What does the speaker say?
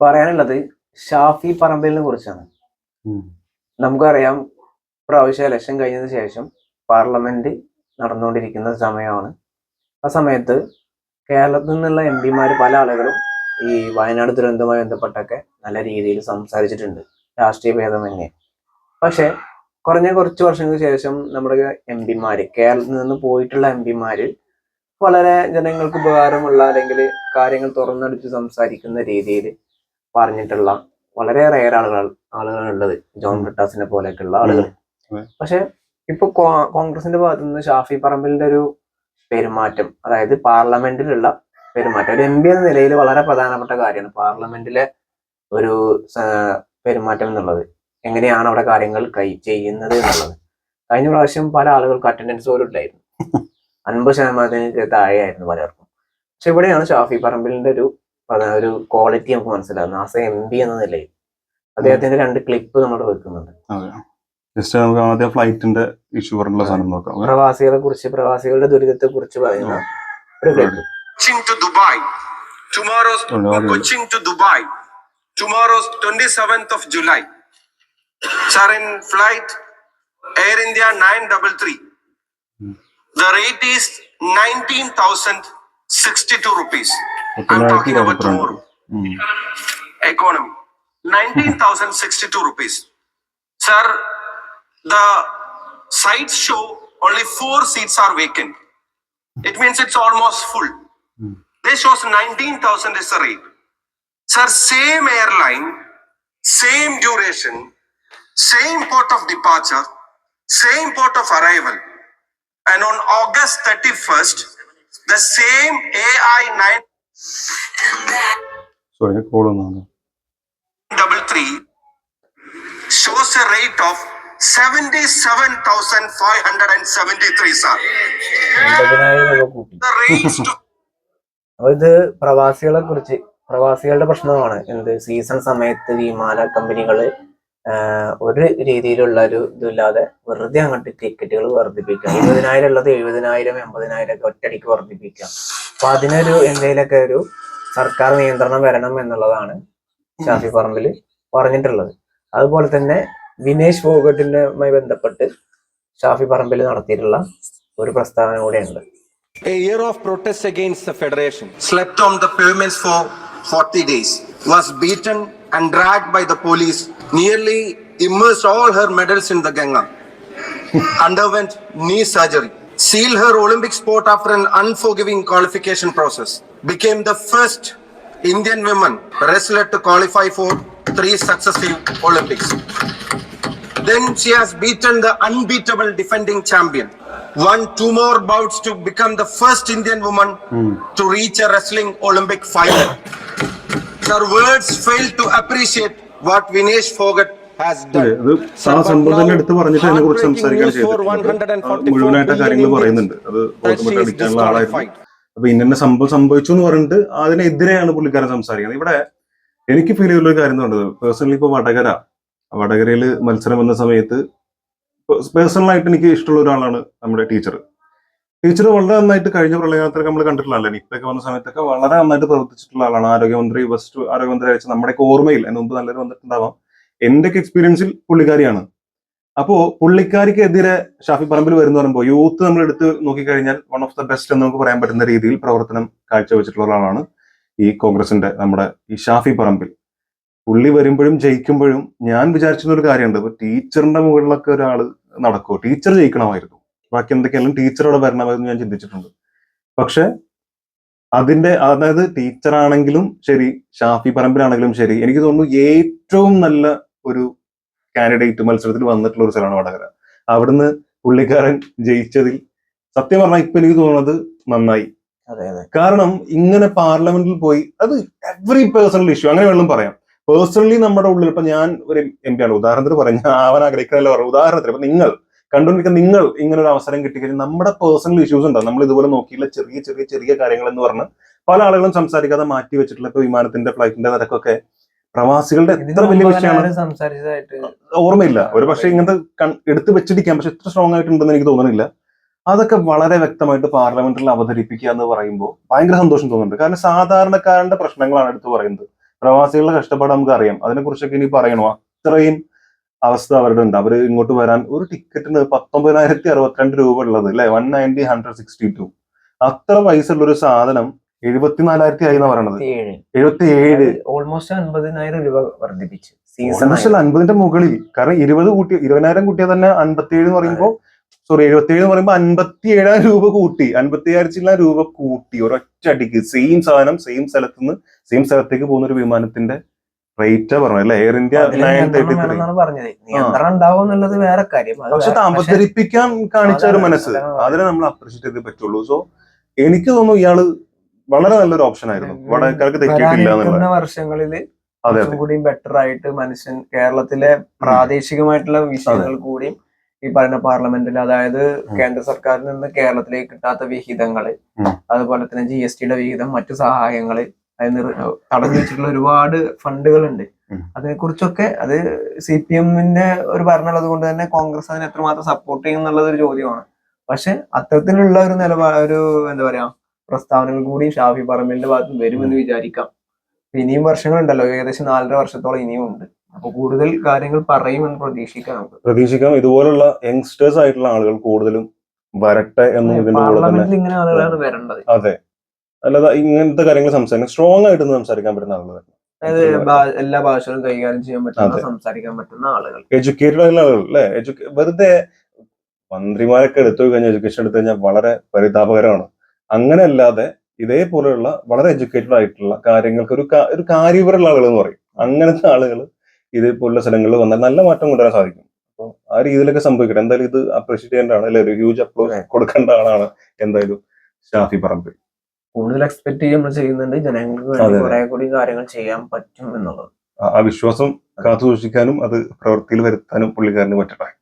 പറയാനുള്ളത് ഷാഫി പറമ്പലിനെ കുറിച്ചാണ്. നമുക്കറിയാം പ്രാവശ്യം ഇലക്ഷൻ കഴിഞ്ഞതിന് ശേഷം പാർലമെന്റ് നടന്നുകൊണ്ടിരിക്കുന്ന സമയമാണ്. ആ സമയത്ത് കേരളത്തിൽ നിന്നുള്ള എം പിമാർ പല ആളുകളും ഈ വയനാട് ദുരന്തവുമായി ബന്ധപ്പെട്ടൊക്കെ നല്ല രീതിയിൽ സംസാരിച്ചിട്ടുണ്ട്. രാഷ്ട്രീയ ഭേദമന്യേ പക്ഷെ കുറഞ്ഞ കുറച്ച് വർഷങ്ങൾക്ക് ശേഷം നമ്മുടെ എം പിമാര് കേരളത്തിൽ നിന്ന് പോയിട്ടുള്ള എം പിമാര് വളരെ ജനങ്ങൾക്ക് ഉപകാരമുള്ള അല്ലെങ്കിൽ കാര്യങ്ങൾ തുറന്നടിച്ച് സംസാരിക്കുന്ന രീതിയിൽ പറഞ്ഞിട്ടുള്ള വളരെ റയർ ആളുകൾ ആളുകളുള്ളത്. ജോൺ ബ്രിട്ടാസിനെ പോലെയൊക്കെയുള്ള ആളുകൾ. പക്ഷെ ഇപ്പൊ കോ- കോൺഗ്രസിന്റെ ഭാഗത്തു നിന്ന് ഷാഫി പറമ്പിലിന്റെ ഒരു പെരുമാറ്റം അതായത് പാർലമെന്റിലുള്ള പെരുമാറ്റം. ഒരു എം പി എന്ന നിലയിൽ വളരെ പ്രധാനപ്പെട്ട കാര്യമാണ് പാർലമെന്റിലെ ഒരു പെരുമാറ്റം എന്നുള്ളത്. എങ്ങനെയാണ് അവിടെ കാര്യങ്ങൾ കൈ ചെയ്യുന്നത് എന്നുള്ളത്. കഴിഞ്ഞ പ്രാവശ്യം പല ആളുകൾക്ക് അറ്റൻഡൻസ് പോലും ഇല്ലായിരുന്നു. അൻപത് ശതമാനത്തിന് താഴെയായിരുന്നു പലർക്കും. പക്ഷെ ഇവിടെയാണ് ഷാഫി പറമ്പിലിന്റെ ഒരു ഒരു ക്വാളിറ്റി നമുക്ക് മനസ്സിലാവും നാസ എം ബി എന്ന നിലയിൽ അദ്ദേഹത്തിന്റെ രണ്ട് ക്ലിപ്പ് നമ്മൾ വെക്കുന്നുണ്ട് അതെ ജസ്റ്റ് നമുക്ക് ആദ്യം ഫ്ലൈറ്റിന്റെ ഇഷ്യൂ പറഞ്ഞുള്ള സാധനം നോക്കാം പ്രവാസികളെ കുറിച്ച് പ്രവാസികളുടെ ദുരിതത്തെ കുറിച്ച് പറയുന്ന ഒരു clip Dubai. Tomorrow's. Koching to Dubai. Tomorrow's 27th of July. Sir, in flight Air India 933. The rate is 19,062 rupees. I'm talking about tomorrow. Economy. 19,062 rupees. Sir, the sites show only four seats are vacant. It means it's almost full. This shows 19,000 is the rate. Sir, same airline, same duration, same port of departure, same port of arrival. And on August 31st, the same AI sorry call ഒന്നാണ് 933 shows a rate of 77,573, sir. അമ്പതിനായിരം രൂപ കൂട്ടി. The rates to അപ്പൊ ഇത് പ്രവാസികളെ കുറിച്ച് പ്രവാസികളുടെ പ്രശ്നമാണ്. എന്ത്? സീസൺ സമയത്ത് വിമാന കമ്പനികൾ ഒരു രീതിയിലുള്ള ഒരു ഇതില്ലാതെ വെറുതെ അങ്ങോട്ട് ടിക്കറ്റുകൾ വർദ്ധിപ്പിക്കാം ഇരുപതിനായിരം ഉള്ളത് എഴുപതിനായിരം എൺപതിനായിരം ഒക്കെ ഒറ്റയടിക്ക് വർദ്ധിപ്പിക്കാം അപ്പൊ അതിനൊരു എന്തെങ്കിലുമൊക്കെ ഒരു സർക്കാർ നിയന്ത്രണം വരണം എന്നുള്ളതാണ് ഷാഫി പറമ്പിൽ പറഞ്ഞിട്ടുള്ളത്. അതുപോലെ തന്നെ വിനേഷ് ഫോഗട്ടിനുമായി ബന്ധപ്പെട്ട് ഷാഫി പറമ്പിൽ നടത്തിയിട്ടുള്ള ഒരു പ്രസ്താവന കൂടെയുണ്ട്. A year of protests against the Federation. slept on the pavements for 40 days, was beaten and dragged by the police, nearly immersed all her medals in the Ganga, underwent knee surgery, sealed her Olympic sport after an unforgiving qualification process, became the first Indian woman wrestler to qualify for three successive Olympics. Then she has beaten the unbeatable defending champion. Won two more bouts to become the first Indian woman hmm. to reach a wrestling Olympic final. Her words fail to appreciate what Vinesh Phogat ആ സംഭവം തന്നെ എടുത്ത് പറഞ്ഞിട്ട് അതിനെ കുറിച്ച് സംസാരിക്കാൻ ചെയ്തിട്ടുണ്ട്. മുഴുവനായിട്ട് കാര്യങ്ങൾ പറയുന്നുണ്ട്. അത് ബോധമൊക്കെ അടിക്കാനുള്ള ആളായിരുന്നു. അപ്പൊ ഇന്ന സംഭവം സംഭവിച്ചു എന്ന് പറഞ്ഞിട്ട് അതിനെതിരെയാണ് പുള്ളിക്കാരൻ സംസാരിക്കുന്നത്. ഇവിടെ എനിക്ക് ഫീൽ ചെയ്തുള്ള ഒരു കാര്യം എന്ന് പറയുന്നത് പേഴ്സണലി ഇപ്പൊ വടകര വടകരയിൽ മത്സരം വന്ന സമയത്ത് പേഴ്സണലായിട്ട് എനിക്ക് ഇഷ്ടമുള്ള ഒരാളാണ് നമ്മുടെ ടീച്ചർ ടീച്ചർ വളരെ നന്നായിട്ട് കഴിഞ്ഞ പ്രളയകാലത്തൊക്കെ നമ്മൾ കണ്ടിട്ടുള്ളതല്ലേ? നിപ്പൊക്കെ വന്ന സമയത്തൊക്കെ വളരെ നന്നായിട്ട് പ്രവർത്തിച്ചിട്ടുള്ള ആളാണ് ആരോഗ്യമന്ത്രി ഫസ്റ്റ് ആരോഗ്യമന്ത്രി അയച്ച നമ്മുടെയൊക്കെ ഓർമ്മയിൽ അതിന് മുമ്പ് നല്ലൊരു വന്നിട്ടുണ്ടാവാം. എന്റെയൊക്കെ എക്സ്പീരിയൻസിൽ പുള്ളിക്കാരിയാണ്. അപ്പോ പുള്ളിക്കാരിക്കെതിരെ ഷാഫി പറമ്പിൽ വരുന്ന പറയുമ്പോൾ യൂത്ത് നമ്മൾ എടുത്ത് നോക്കിക്കഴിഞ്ഞാൽ വൺ ഓഫ് ദ ബെസ്റ്റ് എന്ന് നമുക്ക് പറയാൻ പറ്റുന്ന രീതിയിൽ പ്രവർത്തനം കാഴ്ചവെച്ചിട്ടുള്ള ഒരാളാണ് ഈ കോൺഗ്രസിന്റെ നമ്മുടെ ഈ ഷാഫി പറമ്പിൽ. പുള്ളി വരുമ്പോഴും ജയിക്കുമ്പോഴും ഞാൻ വിചാരിച്ചിരുന്ന ഒരു കാര്യമുണ്ട് ഇപ്പൊ ടീച്ചറിന്റെ മുകളിലൊക്കെ ഒരാൾ നടക്കുമോ ടീച്ചർ ജയിക്കണമായിരുന്നു. ബാക്കി എന്തൊക്കെയാലും ടീച്ചറോടെ വരണമെന്ന് ഞാൻ ചിന്തിച്ചിട്ടുണ്ട്. പക്ഷെ അതിന്റെ അതായത് ടീച്ചറാണെങ്കിലും ശരി ഷാഫി പറമ്പിലാണെങ്കിലും ശരി എനിക്ക് തോന്നുന്നു ഏറ്റവും നല്ല ഒരു കാൻഡിഡേറ്റ് മത്സരത്തിൽ വന്നിട്ടുള്ള ഒരു സ്ഥലമാണ് വടകര. അവിടുന്ന് പുള്ളിക്കാരൻ ജയിച്ചതിൽ സത്യം പറഞ്ഞാൽ ഇപ്പൊ എനിക്ക് തോന്നുന്നത് നന്നായി. കാരണം ഇങ്ങനെ പാർലമെന്റിൽ പോയി അത് എവറി പേഴ്സണൽ ഇഷ്യൂ അങ്ങനെ വേണം പറയാം. പേഴ്സണലി നമ്മുടെ ഉള്ളിൽ ഇപ്പൊ ഞാൻ ഒരു എം പി ആണ്. ഉദാഹരണത്തിന് പറയാം ഞാൻ ആവാൻ ആഗ്രഹിക്കുന്നതല്ല ഉദാഹരണത്തിന് ഇപ്പൊ നിങ്ങൾ കണ്ടുകൊണ്ടിരിക്കുന്ന നിങ്ങൾ ഇങ്ങനെ ഒരു അവസരം കിട്ടിക്കഴിഞ്ഞാൽ നമ്മുടെ പേഴ്സണൽ ഇഷ്യൂസ് ഉണ്ടോ നമ്മൾ ഇതുപോലെ നോക്കിയുള്ള ചെറിയ ചെറിയ ചെറിയ കാര്യങ്ങൾ എന്ന് പറഞ്ഞ് പല ആളുകളും സംസാരിക്കാതെ മാറ്റി വെച്ചിട്ടുള്ള ഇപ്പൊ വിമാനത്തിന്റെ ഫ്ലൈറ്റിന്റെ നിരക്കൊക്കെ പ്രവാസികളുടെ എത്ര വലിയ വിഷയമാണ്? ഓർമ്മയില്ല. ഒരു പക്ഷേ ഇങ്ങനത്തെ എടുത്തു വെച്ചിരിക്കാം. പക്ഷെ എത്ര സ്ട്രോങ് ആയിട്ടുണ്ടെന്ന് എനിക്ക് തോന്നുന്നില്ല. അതൊക്കെ വളരെ വ്യക്തമായിട്ട് പാർലമെന്റിൽ അവതരിപ്പിക്കുക എന്ന് പറയുമ്പോൾ ഭയങ്കര സന്തോഷം തോന്നുന്നുണ്ട്. കാരണം സാധാരണക്കാരന്റെ പ്രശ്നങ്ങളാണ് എടുത്ത് പറയുന്നത്. പ്രവാസികളുടെ കഷ്ടപ്പാട് നമുക്ക് അറിയാം അതിനെ കുറിച്ചൊക്കെ ഇനി പറയണോ? അത്രയും അവസ്ഥ അവരുടെ ഉണ്ട്. അവർ ഇങ്ങോട്ട് വരാൻ ഒരു ടിക്കറ്റിന് പത്തൊമ്പതിനായിരത്തി അറുപത്തിരണ്ട് രൂപ ഉള്ളത് അല്ലെ? One ninety hundred sixty two അത്ര പൈസ ഉള്ള ഒരു സാധനം എഴുപത്തിനാലായിരത്തി ആയി എന്നാ പറയണത്? എഴുപത്തി ഏഴ് ഓൾമോസ്റ്റ് അൻപതിനായിരം രൂപ വർദ്ധിപ്പിച്ചു. സീസൺ അൻപതിന്റെ മുകളിൽ. കാരണം ഇരുപത് കൂട്ടി ഇരുപതിനായിരം കൂട്ടിയാൽ തന്നെ അൻപത്തി ഏഴ് എന്ന് പറയുമ്പോൾ സോറി എഴുപത്തി ഏഴ് എന്ന് പറയുമ്പോൾ അൻപത്തി ഏഴായിരം രൂപ കൂട്ടി. അൻപത്തി അയ്യായിരത്തി രൂപ കൂട്ടി. ഒരൊറ്റ അടിക്ക്. സെയിം സാധനം സെയിം സ്ഥലത്ത് നിന്ന് സെയിം സ്ഥലത്തേക്ക് പോകുന്ന ഒരു വിമാനത്തിന്റെ റേറ്റാ പറഞ്ഞത്. അല്ലെ? Air India nine thirty three പറഞ്ഞത്. നിയന്ത്രണം ഉണ്ടാവും എന്നുള്ളത് വേറെ കാര്യം. പക്ഷെ താമസിപ്പിക്കാൻ കാണിച്ച ഒരു മനസ്സ്. അതിനെ നമ്മൾ അപ്രീഷിയേറ്റ് ചെയ്തേ പറ്റുള്ളൂ. സോ എനിക്ക് തോന്നുന്നു ഇയാൾ വളരെ നല്ലൊരു ഓപ്ഷൻ ആയിരുന്നു. വടക്കാർക്ക് തെറ്റിയിട്ടില്ല വർഷങ്ങളിൽ കൂടിയും ബെറ്റർ ആയിട്ട് മനുഷ്യൻ കേരളത്തിലെ പ്രാദേശികമായിട്ടുള്ള വിഷയങ്ങൾ കൂടിയും ഈ പറയുന്ന പാർലമെന്റിൽ അതായത് കേന്ദ്ര സർക്കാരിൽ നിന്ന് കേരളത്തിലേക്ക് കിട്ടാത്ത വിഹിതങ്ങൾ. അതുപോലെ തന്നെ ജി എസ് ടിയുടെ വിഹിതം മറ്റു സഹായങ്ങൾ തടഞ്ഞു വെച്ചിട്ടുള്ള ഒരുപാട് ഫണ്ടുകളുണ്ട്. അതിനെ കുറിച്ചൊക്കെ അത് സി പി എമ്മിന്റെ ഒരു ഭരണമുള്ളത് കൊണ്ട് തന്നെ കോൺഗ്രസ് അതിനെ എത്രമാത്രം സപ്പോർട്ട് ചെയ്യും എന്നുള്ളത് ഒരു ചോദ്യമാണ്. പക്ഷെ അത്തരത്തിലുള്ള ഒരു നിലപാട് ഒരു എന്താ പറയാ പ്രസ്താവനകൾ കൂടി ഷാഫി പറമ്പിലിന്റെ ഭാഗത്ത് വരുമെന്ന് വിചാരിക്കാം. ഇനിയും വർഷങ്ങളുണ്ടല്ലോ ഏകദേശം നാലര വർഷത്തോളം ഇനിയും ഉണ്ട്. അപ്പൊ കൂടുതൽ കാര്യങ്ങൾ പറയുമെന്ന് പ്രതീക്ഷിക്കാം നമുക്ക്. പ്രതീക്ഷിക്കാം. ഇതുപോലുള്ള യങ്സ്റ്റേഴ്സ് ആയിട്ടുള്ള ആളുകൾ കൂടുതലും വരട്ടെ എന്നും ഇതിന്റെ കൂടെ തന്നെ ഇങ്ങനെ ആളുകളാണ് വരേണ്ടത്. അതെ. അല്ലാതെ ഇങ്ങനത്തെ കാര്യങ്ങൾ സംസാരിക്കാൻ സ്ട്രോങ് ആയിട്ട് സംസാരിക്കാൻ പറ്റുന്ന ആളുകൾ അതായത് എല്ലാ ഭാഷകളും കൈകാര്യം ചെയ്യാൻ പറ്റുന്ന സംസാരിക്കാൻ പറ്റുന്ന ആളുകൾ. എഡ്യൂക്കേറ്റഡ് ആയിട്ടുള്ള ആളുകൾ അല്ലെ? വെറുതെ മന്ത്രിമാരൊക്കെ എടുത്തു കഴിഞ്ഞാൽ എഡ്യൂക്കേഷൻ എടുത്തു കഴിഞ്ഞാൽ വളരെ പരിതാപകരമാണ്. അങ്ങനെ അല്ലാതെ ഇതേപോലെയുള്ള വളരെ എഡ്യൂക്കേറ്റഡ് ആയിട്ടുള്ള കാര്യങ്ങൾക്ക് ഒരു ഒരു കാര്യപരമുള്ള ആളുകൾ എന്ന് പറയും. അങ്ങനത്തെ ആളുകൾ ഇതേപോലുള്ള സ്ഥലങ്ങളിൽ വന്നാൽ നല്ല മാറ്റം കൊണ്ടുവരാൻ സാധിക്കും. അപ്പോൾ ആ രീതിയിലൊക്കെ സംഭവിക്കട്ടെ. എന്തായാലും ഇത് അപ്രീഷിയേറ്റ് ചെയ്യേണ്ടതാണ് അല്ലെ? ഒരു ഹ്യൂജ് അപ്ലോഡ്. കൊടുക്കേണ്ട ആളാണ് എന്തായാലും ഷാഫി പറമ്പിൽ. കൂടുതൽ എക്സ്പെക്ട് ചെയ്യുമ്പോൾ നമ്മൾ ചെയ്യുന്നുണ്ട്. ജനങ്ങൾക്ക് വേണ്ടി. കുറെ കൂടി കാര്യങ്ങൾ ചെയ്യാൻ പറ്റും എന്നുള്ളത്. ആ- ആ വിശ്വാസം കാത്തു സൂക്ഷിക്കാനും അത് പ്രവൃത്തിയിൽ വരുത്താനും പുള്ളിക്കാരന് പറ്റട്ടെ.